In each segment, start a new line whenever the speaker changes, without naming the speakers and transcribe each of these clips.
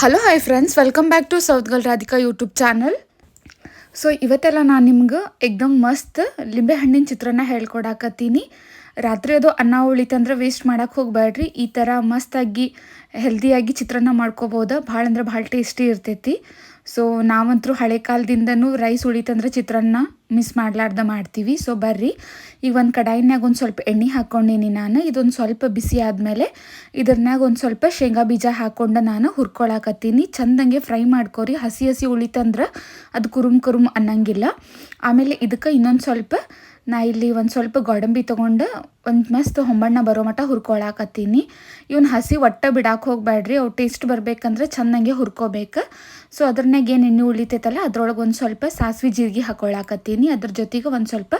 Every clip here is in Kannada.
Hello hi friends welcome back to south gal Radhika YouTube channel so ಇವತ್ತೆಲ್ಲ ನಾನು ನಿಮ್ಗೆ ಎಕ್ದಮ್ ಮಸ್ತ್ ಲಿಂಬೆ ಹಣ್ಣಿನ ಚಿತ್ರಾನ್ನ ಹೇಳ್ಕೊಡಾಕತ್ತೀನಿ. ರಾತ್ರಿ ಅದು ಅನ್ನ ಉಳಿತಂದ್ರೆ ವೇಸ್ಟ್ ಮಾಡೋಕ್ಕೆ ಹೋಗ್ಬೇಡ್ರಿ ಈ ಥರ ಮಸ್ತಾಗಿ ಹೆಲ್ದಿಯಾಗಿ ಚಿತ್ರಾನ್ನ ಮಾಡ್ಕೋಬೋದು. ಭಾಳ ಅಂದ್ರೆ ಭಾಳ ಟೇಸ್ಟಿ ಇರ್ತೈತಿ. ಸೊ ನಾವಂತರೂ ಹಳೆ ಕಾಲದಿಂದನೂ ರೈಸ್ ಉಳಿತಂದ್ರೆ ಚಿತ್ರಾನ್ನ ಮಿಸ್ ಮಾಡ್ಲಾರ್ದ ಮಾಡ್ತೀವಿ. ಸೊ ಬರ್ರಿ. ಈಗ ಒಂದು ಕಡಾಯಿನಾಗ ಒಂದು ಸ್ವಲ್ಪ ಎಣ್ಣೆ ಹಾಕ್ಕೊಂಡೀನಿ ನಾನು. ಇದೊಂದು ಸ್ವಲ್ಪ ಬಿಸಿ ಆದಮೇಲೆ ಇದ್ರನ್ಯಾಗ ಒಂದು ಸ್ವಲ್ಪ ಶೇಂಗಾ ಬೀಜ ಹಾಕ್ಕೊಂಡು ನಾನು ಹುರ್ಕೊಳಕತ್ತೀನಿ. ಚಂದಂಗೆ ಫ್ರೈ ಮಾಡ್ಕೋರಿ. ಹಸಿ ಹಸಿ ಉಳಿತಂದ್ರೆ ಅದು ಕುರುಮ್ ಕುರುಮ್ ಅನ್ನಂಗಿಲ್ಲ. ಆಮೇಲೆ ಇದಕ್ಕೆ ಇನ್ನೊಂದು ಸ್ವಲ್ಪ ನಾ ಇಲ್ಲಿ ಒಂದು ಸ್ವಲ್ಪ ಗೋಡಂಬಿ ತೊಗೊಂಡು ಒಂದು ಮಸ್ತ್ ಹೊಂಬಣ್ಣ ಬರೋ ಮಟ್ಟ ಹುರ್ಕೊಳಕತ್ತೀನಿ. ಇವನ್ ಹಸಿ ಒಟ್ಟ ಬಿಡಾಕೆ ಹೋಗಬೇಡ್ರಿ ಅವು ಟೇಸ್ಟ್ ಬರಬೇಕಂದ್ರೆ ಚೆನ್ನಾಗೆ ಹುರ್ಕೋಬೇಕು. ಸೊ ಅದ್ರನ್ಯಾಗ ಏನು ಎಣ್ಣೆ ಉಳಿತೈತಲ್ಲ, ಅದ್ರೊಳಗೆ ಒಂದು ಸ್ವಲ್ಪ ಸಾಸಿವೆ ಜೀರಿಗೆ ಹಾಕೊಳಕತ್ತೀನಿ. ಅದ್ರ ಜೊತೆಗೆ ಒಂದು ಸ್ವಲ್ಪ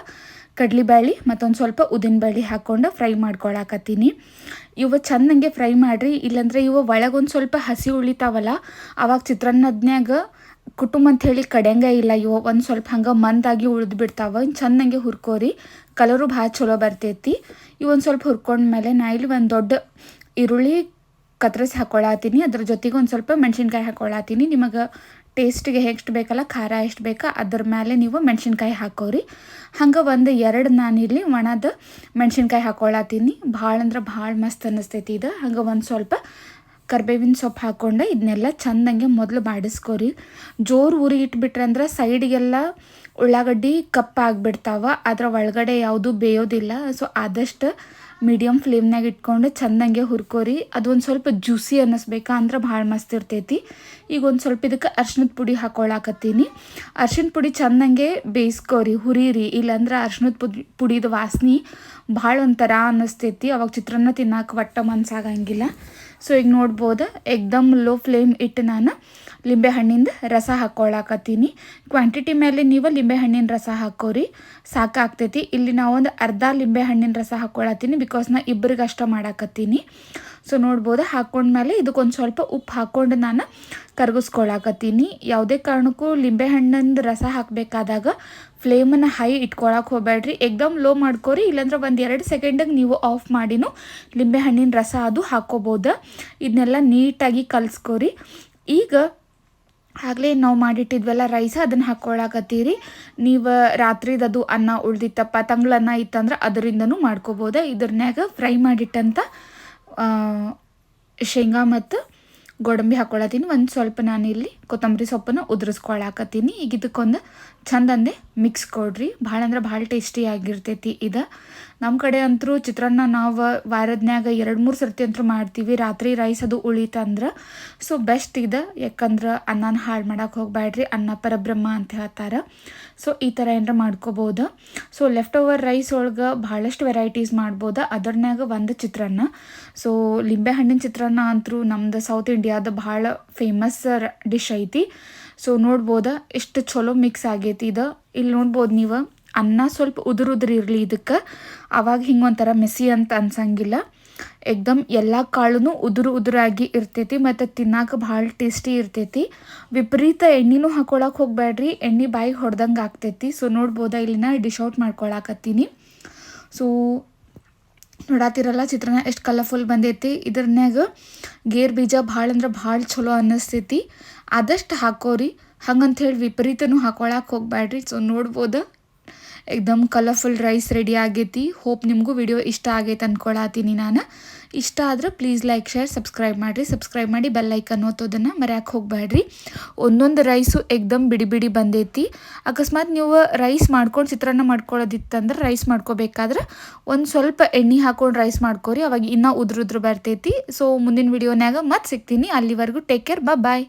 ಕಡ್ಲಿಬೇಳೆ ಮತ್ತೊಂದು ಸ್ವಲ್ಪ ಉದ್ದಿನ ಬ್ಯಾಳಿ ಹಾಕ್ಕೊಂಡು ಫ್ರೈ ಮಾಡ್ಕೊಳಕತ್ತೀನಿ. ಇವು ಚೆನ್ನಾಗೆ ಫ್ರೈ ಮಾಡಿರಿ, ಇಲ್ಲಾಂದ್ರೆ ಇವು ಒಳಗೊಂದು ಸ್ವಲ್ಪ ಹಸಿ ಉಳಿತಾವಲ್ಲ, ಅವಾಗ ಚಿತ್ರಾನ್ನದ್ನ್ಯಾಗ ಕುಟುಂಬ ಅಂತ ಹೇಳಿ ಕಡೆಂಗ ಇಲ್ಲ ಇವು ಒಂದು ಸ್ವಲ್ಪ ಹಂಗೆ ಮಂದಾಗಿ ಉಳಿದು ಬಿಡ್ತಾವ. ಚೆಂದಂಗೆ ಹುರ್ಕೋರಿ. ಕಲರು ಭಾಳ ಚಲೋ ಬರ್ತೈತಿ. ಇವೊಂದು ಸ್ವಲ್ಪ ಹುರ್ಕೊಂಡ್ಮೇಲೆ ನಾ ಇಲ್ಲಿ ಒಂದು ದೊಡ್ಡ ಈರುಳ್ಳಿ ಕತ್ರಿಸಿ ಹಾಕೊಳತ್ತೀನಿ ಅದ್ರ ಜೊತೆಗೆ ಒಂದು ಸ್ವಲ್ಪ ಮೆಣಸಿನ್ಕಾಯಿ ಹಾಕೊಳತ್ತೀನಿ ನಿಮಗೆ ಟೇಸ್ಟಿಗೆ ಎಷ್ಟು ಬೇಕಲ್ಲ, ಖಾರ ಎಷ್ಟು ಬೇಕಾ, ಅದ್ರ ಮೇಲೆ ನೀವು ಮೆಣಸಿನ್ಕಾಯಿ ಹಾಕೋರಿ. ಹಂಗೆ ಒಂದು ಎರಡು ನಾನಿಲ್ಲಿ ಒಣದ ಮೆಣಸಿನ್ಕಾಯಿ ಹಾಕೊಳತ್ತೀನಿ ಭಾಳ ಅಂದ್ರೆ ಭಾಳ ಮಸ್ತ್ ಅನ್ನಿಸ್ತೈತಿ ಇದು. ಹಂಗೆ ಒಂದು ಸ್ವಲ್ಪ ಕರ್ಬೇವಿನ ಸೊಪ್ಪು ಹಾಕ್ಕೊಂಡು ಇದನ್ನೆಲ್ಲ ಚಂದಂಗೆ ಮೊದಲು ಬಾಡಿಸ್ಕೋರಿ. ಜೋರು ಉರಿ ಇಟ್ಬಿಟ್ರೆ ಅಂದ್ರೆ ಸೈಡಿಗೆಲ್ಲ ಉಳ್ಳಾಗಡ್ಡಿ ಕಪ್ಪಾಗ್ಬಿಡ್ತಾವ ಅದರ ಒಳಗಡೆ ಯಾವುದು ಬೇಯೋದಿಲ್ಲ. ಸೊ ಆದಷ್ಟು ಮೀಡಿಯಮ್ ಫ್ಲೇಮ್ನಾಗ ಇಟ್ಕೊಂಡು ಚಂದಂಗೆ ಹುರ್ಕೋರಿ. ಅದು ಒಂದು ಸ್ವಲ್ಪ ಜ್ಯೂಸಿ ಅನ್ನಿಸ್ಬೇಕಾ ಅಂದ್ರೆ ಭಾಳ ಮಸ್ತ್ ಇರ್ತೈತಿ. ಈಗ ಒಂದು ಸ್ವಲ್ಪ ಇದಕ್ಕೆ ಅರ್ಶಿನದ ಪುಡಿ ಹಾಕೊಳಕತ್ತೀನಿ. ಅರ್ಶಿನ ಪುಡಿ ಚಂದಂಗೆ ಬೇಯಿಸ್ಕೋರಿ, ಹುರಿರಿ. ಇಲ್ಲಾಂದ್ರೆ ಅರ್ಶಿನದ ಪುಡಿ ಪುಡಿದ ವಾಸನೆ ಭಾಳ ಒಂಥರ ಅನ್ನಿಸ್ತೈತಿ. ಅವಾಗ ಚಿತ್ರಾನ್ನ ತಿನ್ನಕ್ಕೆ ಒಟ್ಟ ಮನ್ಸಾಗಂಗಿಲ್ಲ. ಸೊ ಈಗ ನೋಡ್ಬೋದು? ಎಕ್ದಮ್ ಲೋ ಫ್ಲೇಮ್ ಇಟ್ಟು ನಾನು ಲಿಂಬೆ ಹಣ್ಣಿಂದ ರಸ ಹಾಕ್ಕೊಳ್ಳಾಕತ್ತೀನಿ ಕ್ವಾಂಟಿಟಿ ಮೇಲೆ ನೀವು ಲಿಂಬೆ ಹಣ್ಣಿನ ರಸ ಹಾಕೋರಿ. ಸಾಕಾಗ್ತೈತಿ. ಇಲ್ಲಿ ನಾವೊಂದು ಅರ್ಧ ಲಿಂಬೆ ಹಣ್ಣಿನ ರಸ ಹಾಕ್ಕೊಳತ್ತೀನಿ ಬಿಕಾಸ್ ನಾ ಇಬ್ಬರಿಗೆ ಅಷ್ಟ ಮಾಡಾಕತ್ತೀನಿ. ಸೊ ನೋಡ್ಬೋದು ಹಾಕ್ಕೊಂಡ್ಮೇಲೆ ಇದಕ್ಕೊಂದು ಸ್ವಲ್ಪ ಉಪ್ಪು ಹಾಕ್ಕೊಂಡು ನಾನು ಕರಗಿಸ್ಕೊಳಕತ್ತೀನಿ. ಯಾವುದೇ ಕಾರಣಕ್ಕೂ ಲಿಂಬೆ ಹಣ್ಣಿಂದ ರಸ ಹಾಕಬೇಕಾದಾಗ ಫ್ಲೇಮನ್ನು ಹೈ ಇಟ್ಕೊಳಕ್ಕೆ ಹೋಗಬೇಡ್ರಿ ಎಕ್ದಮ್ ಲೋ ಮಾಡ್ಕೋರಿ, ಇಲ್ಲಾಂದ್ರೆ ಒಂದು ಎರಡು ಸೆಕೆಂಡಿಗೆ ನೀವು ಆಫ್ ಮಾಡಿನೂ ಲಿಂಬೆ ಹಣ್ಣಿನ ರಸ ಅದು ಹಾಕ್ಕೋಬೋದು ಇದನ್ನೆಲ್ಲ ನೀಟಾಗಿ ಕಲಿಸ್ಕೋರಿ. ಈಗ ಆಗಲೇ ನಾವು ಮಾಡಿಟ್ಟಿದ್ವಲ್ಲ ರೈಸ್, ಅದನ್ನು ಹಾಕ್ಕೊಳಕತ್ತೀರಿ ನೀವು ರಾತ್ರಿದದು ಅನ್ನ ಉಳ್ದಿತ್ತಪ್ಪ ತಂಗ್ಳನ್ನ ಇತ್ತಂದ್ರೆ ಅದರಿಂದನೂ ಮಾಡ್ಕೋಬೋದು. ಇದ್ರನ್ಯಾಗ ಫ್ರೈ ಮಾಡಿಟ್ಟಂಥ ಶೇಂಗಾ ಮತ್ತು ಗೋಡಂಬಿ ಹಾಕ್ಕೊಳತ್ತೀನಿ ಒಂದು ಸ್ವಲ್ಪ ನಾನು ಇಲ್ಲಿ ಕೊತ್ತಂಬರಿ ಸೊಪ್ಪನ್ನು ಉದುರಿಸ್ಕೊಳಕತ್ತೀನಿ. ಈಗ ಇದಕ್ಕೊಂದು ಚಂದಂದೆ ಮಿಕ್ಸ್ ಕೊಡ್ರಿ. ಭಾಳ ಅಂದ್ರೆ ಭಾಳ ಟೇಸ್ಟಿಯಾಗಿರ್ತೈತಿ ಇದು. ನಮ್ಮ ಕಡೆ ಅಂತರೂ ಚಿತ್ರಾನ್ನ ನಾವು ವಾರದ್ನ್ಯಾಗ ಎರಡು ಮೂರು ಸರ್ತಿ ಅಂತೂ ಮಾಡ್ತೀವಿ. ರಾತ್ರಿ ರೈಸ್ ಅದು ಉಳಿತಂದ್ರೆ ಸೊ ಬೆಸ್ಟ್ ಇದೆ. ಯಾಕಂದ್ರೆ ಅನ್ನನ ಹಾಳು ಮಾಡಕ್ಕೆ ಹೋಗ್ಬೇಡ್ರಿ ಅನ್ನ ಪರಬ್ರಹ್ಮ ಅಂತ ಹೇಳ್ತಾರೆ. ಸೊ ಈ ಥರ ಏನಾರ ಮಾಡ್ಕೋಬೋದು. ಸೊ ಲೆಫ್ಟ್ ಓವರ್ ರೈಸ್ ಒಳಗೆ ಭಾಳಷ್ಟು ವೆರೈಟೀಸ್ ಮಾಡ್ಬೋದು. ಅದರ್ನ್ಯಾಗ ಒಂದು ಚಿತ್ರಾನ್ನ. ಸೊ ಲಿಂಬೆ ಹಣ್ಣಿನ ಚಿತ್ರಾನ್ನ ಅಂತೂ ನಮ್ದು ಸೌತ್ ಇಂಡಿಯಾದ ಭಾಳ ಫೇಮಸ್ ಡಿಶ್ ಐತಿ. ಸೊ ನೋಡ್ಬೋದು. ಎಷ್ಟು ಚಲೋ ಮಿಕ್ಸ್ ಆಗೈತಿ ಇದು. ಇಲ್ಲಿ ನೋಡ್ಬೋದು ನೀವು. ಅನ್ನ ಸ್ವಲ್ಪ ಉದುರು ಇರಲಿ ಇದಕ್ಕೆ. ಅವಾಗ ಹಿಂಗೆ ಒಂಥರ ಮೆಸಿ ಅಂತ ಅನ್ಸಂಗಿಲ್ಲ. ಎಕ್ದಮ್ ಎಲ್ಲ ಕಾಳು ಉದುರು ಉದುರಾಗಿ ಇರ್ತೈತಿ ಮತ್ತು ತಿನ್ನಾಕ ಭಾಳ ಟೇಸ್ಟಿ ಇರ್ತೈತಿ. ವಿಪರೀತ ಎಣ್ಣೆನೂ ಹಾಕೊಳಕ್ಕೆ ಹೋಗ್ಬೇಡ್ರಿ ಎಣ್ಣೆ ಬಾಯಿಗೆ ಹೊಡೆದಂಗೆ ಆಗ್ತೈತಿ. ಸೊ ನೋಡ್ಬೋದಾ ಇಲ್ಲಿನ ಡಿಶ್ ಔಟ್ ಮಾಡ್ಕೊಳಕತ್ತೀನಿ. ಸೊ ನೋಡಾತಿರಲ್ಲ ಚಿತ್ರಾನ್ನ ಎಷ್ಟು ಕಲರ್ಫುಲ್ ಬಂದೈತಿ. ಇದ್ರನ್ಯಾಗ ಗೇರ್ ಬೀಜ ಭಾಳ ಅಂದ್ರೆ ಭಾಳ ಚಲೋ ಅನ್ನಿಸ್ತೈತಿ. ಆದಷ್ಟು ಹಾಕೋರಿ. ಹೇಳಿ ವಿಪರೀತನೂ ಹಾಕೊಳಕ್ಕೆ ಹೋಗಬೇಡ್ರಿ ಸೊ ನೋಡ್ಬೋದು? ಎಕ್ದಮ್ ಕಲರ್ಫುಲ್ ರೈಸ್ ರೆಡಿ ಆಗೈತಿ. ಹೋಪ್ ನಿಮಗೂ ವಿಡಿಯೋ ಇಷ್ಟ ಆಗೈತೆ ಅಂದ್ಕೊಳತ್ತೀನಿ ನಾನು. ಇಷ್ಟ ಆದ್ರೆ ಪ್ಲೀಸ್ ಲೈಕ್ ಶೇರ್ ಸಬ್ಸ್ಕ್ರೈಬ್ ಮಾಡಿರಿ. ಸಬ್ಸ್ಕ್ರೈಬ್ ಮಾಡಿ ಬೆಲ್ಲೈಕನ್ ಓದೋದನ್ನು ಮರ್ಯಾಕೆ ಹೋಗಬೇಡ್ರಿ ಒಂದೊಂದು ರೈಸು ಎಕ್ದಮ್ ಬಿಡಿ ಬಿಡಿ ಬಂದೈತಿ. ಅಕಸ್ಮಾತ್ ನೀವು ರೈಸ್ ಮಾಡ್ಕೊಂಡು ಚಿತ್ರಾನ್ನ ಮಾಡ್ಕೊಳ್ಳೋದಿತ್ತಂದ್ರೆ ರೈಸ್ ಮಾಡ್ಕೋಬೇಕಾದ್ರೆ ಒಂದು ಸ್ವಲ್ಪ ಎಣ್ಣೆ ಹಾಕೊಂಡು ರೈಸ್ ಮಾಡ್ಕೋರಿ. ಅವಾಗ ಇನ್ನೂ ಉದ್ರುದ್ರು ಬರ್ತೈತಿ. ಸೊ ಮುಂದಿನ ವಿಡಿಯೋನಾಗ ಮತ್ತೆ ಸಿಗ್ತೀನಿ. ಅಲ್ಲಿವರೆಗೂ ಟೇಕ್ ಕೇರ್ ಬಾ ಬಾಯ್